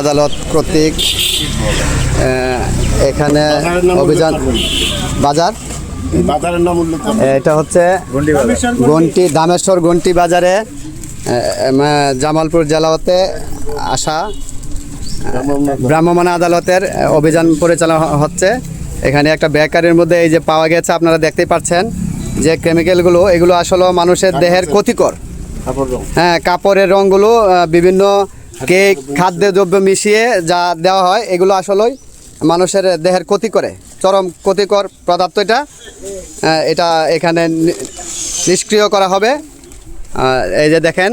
আদালত কর্তৃক এখানে অভিযান বাজার। এটা হচ্ছে গন্টি দামেশ্বর গন্টি বাজারে জামালপুর জেলাতে আসা ভ্রাম্যমাণ আদালতের অভিযান পরিচালনা হচ্ছে। এখানে একটা বেকারির মধ্যে এই যে পাওয়া গেছে আপনারা দেখতেই পাচ্ছেন যে কেমিক্যালগুলো এগুলো আসলে মানুষের দেহের ক্ষতিকর। হ্যাঁ কাপড়ের রঙগুলো বিভিন্ন কেক খাদ্য দ্রব্য মিশিয়ে যা দেওয়া হয়, এগুলো আসলেই মানুষের দেহের ক্ষতি করে। চরম ক্ষতিকর পদার্থ এটা। এটা এখানে নিষ্ক্রিয় করা হবে। এই যে দেখেন,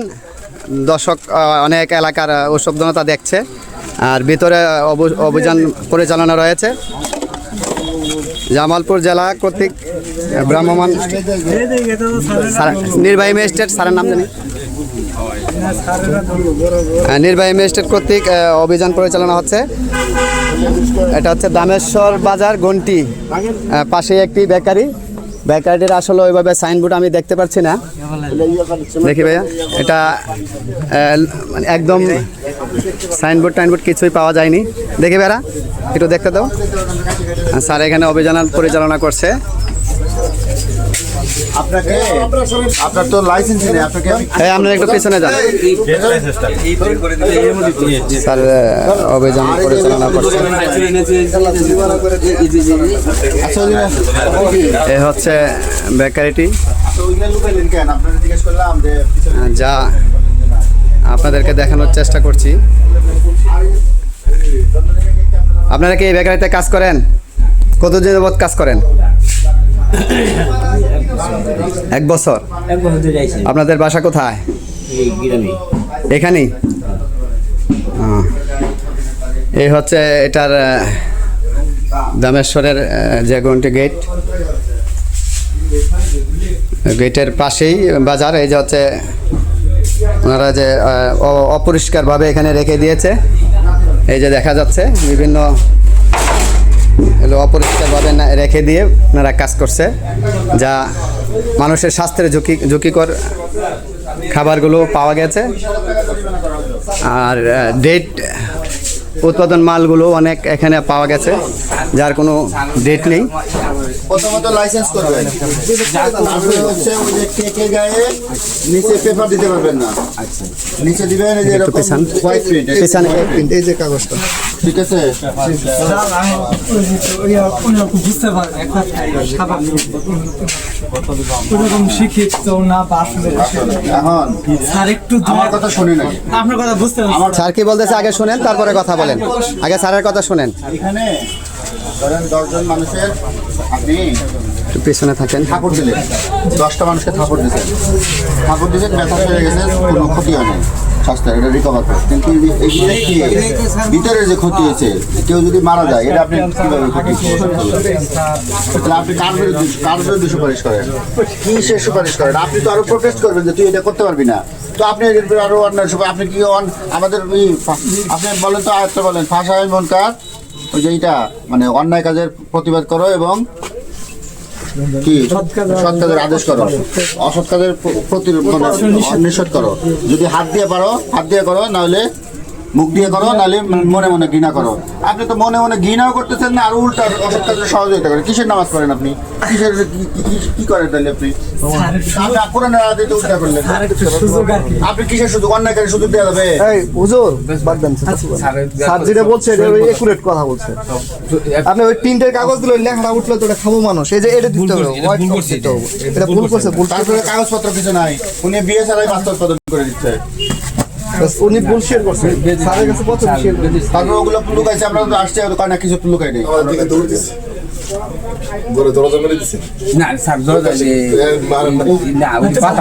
দর্শক অনেক এলাকার উৎসবজনতা দেখছে। আর ভিতরে অভিযান পরিচালনা রয়েছে। জামালপুর জেলা কর্তৃক ভ্রাম্যমান নির্বাহী ম্যাজিস্ট্রেট, স্যারের নাম জানি। নির্বাহী ম্যাজিস্ট্রেট কর্তৃক অভিযান পরিচালনা হচ্ছে। এটা হচ্ছে দামেশ্বর বাজার গন্টি পাশে একটি বেকারি। বেকারিটির আসলে ওইভাবে সাইনবোর্ড আমি দেখতে পাচ্ছি না। দেখি ভাইয়া, এটা মানে একদম সাইনবোর্ড টাইনবোর্ড কিছুই পাওয়া যায়নি। দেখি ভাইয়া একটু দেখতে দাও। স্যার এখানে অভিযান পরিচালনা করছে। আপনাকে আপনার তো লাইসেন্স নেই আপনাকে হ্যাঁ আপনারা একটু পেছনে যান স্যার অভিযান পরিচালনা করছে আচ্ছা এ হচ্ছে বেকারিটি আচ্ছা, যা আপনাদেরকে দেখানোর চেষ্টা করছি আপনারা কি এই বেকারিতে কাজ করেন কতদিন যাবৎ কাজ করেন এক বছর? আপনাদের বাসা কোথায়? এখানেই? এই হচ্ছে এটার দামেশ্বরের যে গন্টি গেট। গেটের পাশেই বাজার এই যে হচ্ছে ওনারা যে অপরিষ্কারভাবে এখানে রেখে দিয়েছে। এই যে দেখা যাচ্ছে বিভিন্ন এগুলো অপরিষ্কারভাবে রেখে দিয়ে ওনারা কাজ করছে যা মানুষের স্বাস্থ্যের ঝুঁকি ঝুঁকিকর খাবারগুলো পাওয়া গেছে। আর ডেট উৎপাদন মালগুলো অনেক এখানে পাওয়া গেছে যার কোনো ডেট নেই। প্রথমত লাইসেন্স করবেন। হচ্ছে ওই যে গায়ে নিচে পেপার দিতে পারবেন না। নিচে দিবেন এই যে এরকম পেছান। হোয়াইট প্রিন্ট এই যে কাগজটা। ঠিক আছে? বুঝতে একটা ওরকম শিক্ষিত না বা এখন স্যার একটু আমার কথা শুনে নাই আপনার কথা বুঝতে পারছি। স্যার কি বলতেছে? আগে শুনেন তারপরে কথা বলেন। আগে স্যারের কথা শুনেন। এখানে ধরেন দশজন মানুষের আপনি পেছনে থাকেন। ঠাকুর দিলেন দশটা মানুষকে ঠাকুর দিয়েছেন ঠাকুর দিয়েছেন ব্যথা হয়ে গেছে কোনো ক্ষতি হয় না। স্বাস্থ্যের এটা রিকভার করে। কিন্তু ভিতরে যে ক্ষতি হয়েছে, কেউ যদি মারা যায়, এটা আপনি কীভাবে ক্ষতি তাহলে আপনি কার বিরুদ্ধে কার বিরুদ্ধে সুপারিশ করেন? কি সে সুপারিশ করেন? আপনি তো আরও প্রোটেস্ট করবেন যে তুই এটা করতে পারবি না। তো আপনি আরও সুপার আপনি কি অন- আমাদের আপনি বলেন তো আয়ত্ত বলেন। ফাঁসা মন কাজ ওই যে এইটা মানে অন্যায় কাজের প্রতিবাদ করো এবং কি? সৎ কাজের আদেশ করো। অসৎ কাজের প্র- প্রতি নিষেধ করো। যদি হাত দিয়ে পারো, হাত দিয়ে করো নাহলে মুখ দিয়ে করো নাহলে মনে মনে ঘৃণা করো। আপনি তো মনে মনে ঘৃণাও করতেছেন না আর উল্টা অসৎ সহযোগিতা করেন কিসের নামাজ পড়েন আপনি? কিসের কি- কি- কি করেন তাহলে আপনি? আপনি কোরআনের আয়াতে উল্টা করলেন। সুযোগ আর কি। আপনি কিসের সুযোগ? অন্যায়কারী সুযোগ দেওয়া যাবে। এই হুজুর বাদ দেন স্যার। যেটা বলছে এটা একুরেট কথা বলছে। আপনি ওই প্রিন্টের কাগজ লেখাটা উঠলে তো খাব মানুষ। এই যে এটা দিতে হবে ভুল করছে ভুল তারপরে কাগজপত্র কিছু নাই। উনি বিয়ে ছাড়াই বাস্তব উৎপাদন করে দিচ্ছে। উনি ভুল শেয়ার করছে। স্যারের কাছে কত শেয়ার করছে। ওগুলো লুকাইছে আমরা তো আসছে না কিছু লুকাই নেই। না স্যার ধরে যাচ্ছে না। ওই পাতা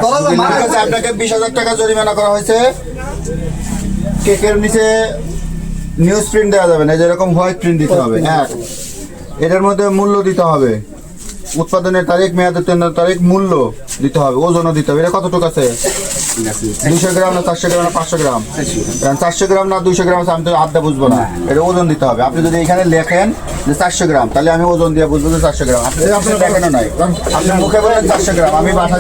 ঠিক আছে, আপনাকে বিশ হাজার টাকা জরিমানা করা হয়েছে। কেকের নিচে নিউজ প্রিন্ট দেওয়া যাবে না যেরকম হোয়াইট প্রিন্ট দিতে হবে। এক এটার মধ্যে মূল্য দিতে হবে। উৎপাদনের তারিখ মেয়াদ উত্তীর্ণের তারিখ মূল্য দিতে হবে ওজনও দিতে হবে। এটা কতটুকু আছে? দুশো গ্রাম না চারশো গ্রাম না পাঁচশো গ্রাম? কারণ চারশো গ্রাম না দুইশো গ্রাম আছে আমি তো হাতটা বুঝব না। এটা ওজন দিতে হবে। আপনি যদি এখানে লেখেন যে চারশো গ্রাম তাহলে আমি ওজন দিয়ে বুঝব যে চারশো গ্রাম। আপনি আপনি দেখানো নাই আপনি মুখে বলেন চারশো গ্রাম আমি বাসা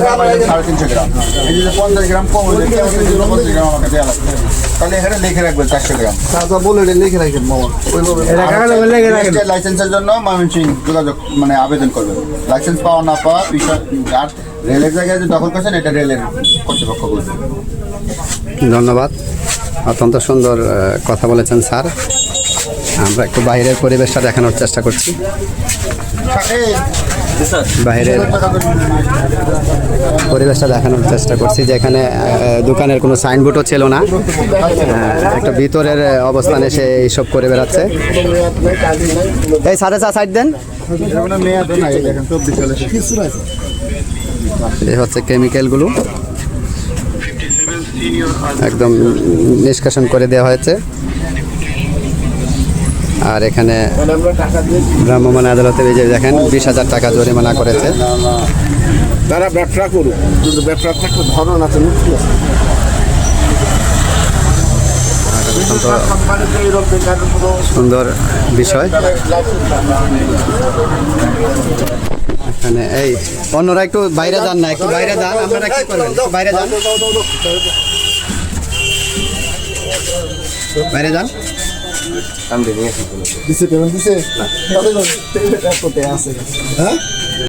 সাড়ে তিনশো গ্রাম। এই যে পঞ্চাশ গ্রাম কম হলে পঞ্চাশ গ্রাম আমাকে দেওয়া লাগবে। তাহলে এখানে লিখে রাখবেন চারশো গ্রাম। চাচা বলে লিখে মামা। ওইভাবে। লাইসেন্সের জন্য ময়মনসিং যোগাযোগ মানে আবেদন করবেন। লাইসেন্স পাওয়া না পাওয়া বিষয় আর রেলের জায়গায় যে দখল করছেন এটা রেলের কর্তৃপক্ষ বলবে। ধন্যবাদ। অত্যন্ত সুন্দর কথা বলেছেন স্যার। আমরা একটু বাইরের পরিবেশটা দেখানোর চেষ্টা করছি। বাইরের পরিবেশটা দেখানোর চেষ্টা করছি যে এখানে দোকানের কোনো সাইনবোর্ডও ছিল না। একটা ভিতরের অবস্থানে সে এইসব করে বেড়াচ্ছে। এই সাড়ে চা সাইড দেন। এই হচ্ছে কেমিক্যালগুলো একদম নিষ্কাশন করে দেওয়া হয়েছে। আর এখানে ভ্রাম্যমাণ আদালতে এই যে দেখেন বিশ হাজার টাকা জরিমানা করেছে। তারা ব্যবসা করুক কিন্তু ব্যবসা থাকলে ধরন আছে মুক্তি আছে। সুন্দর বিষয়। এখানে এই অন্যরা একটু বাইরে যান না একটু বাইরে যান আপনারা কি করবেন? বাইরে যান। বাইরে যান। Dice, pero dice, no ah. te, te hace. ¿Ah?